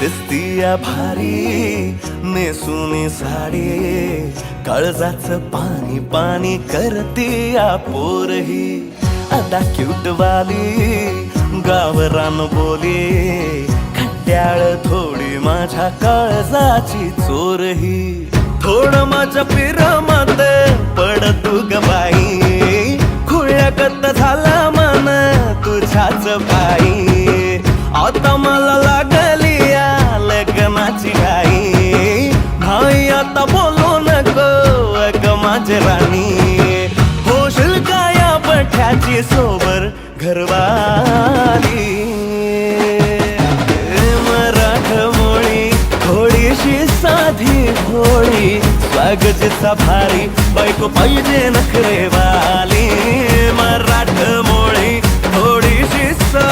दिसतीया भारी नेसुनी साडी काळजाच पाणी पाणी करतीया पोरही. आता क्यूट वाली गावरान बोली खट्याळ थोडी माझ्या काळजाची चोरही. थोडं माझ्या पिरमत पड तू ग बाई खुळ्याकत झाला मन तुझ्याच बाई. आता मला लागल राणी. होशील का या पठ्याची सोबर घरवाली. मराठमोळी थोडीशी साधी भोळी स्वागतीचा भारी बायको पाहिजे नखरेवाली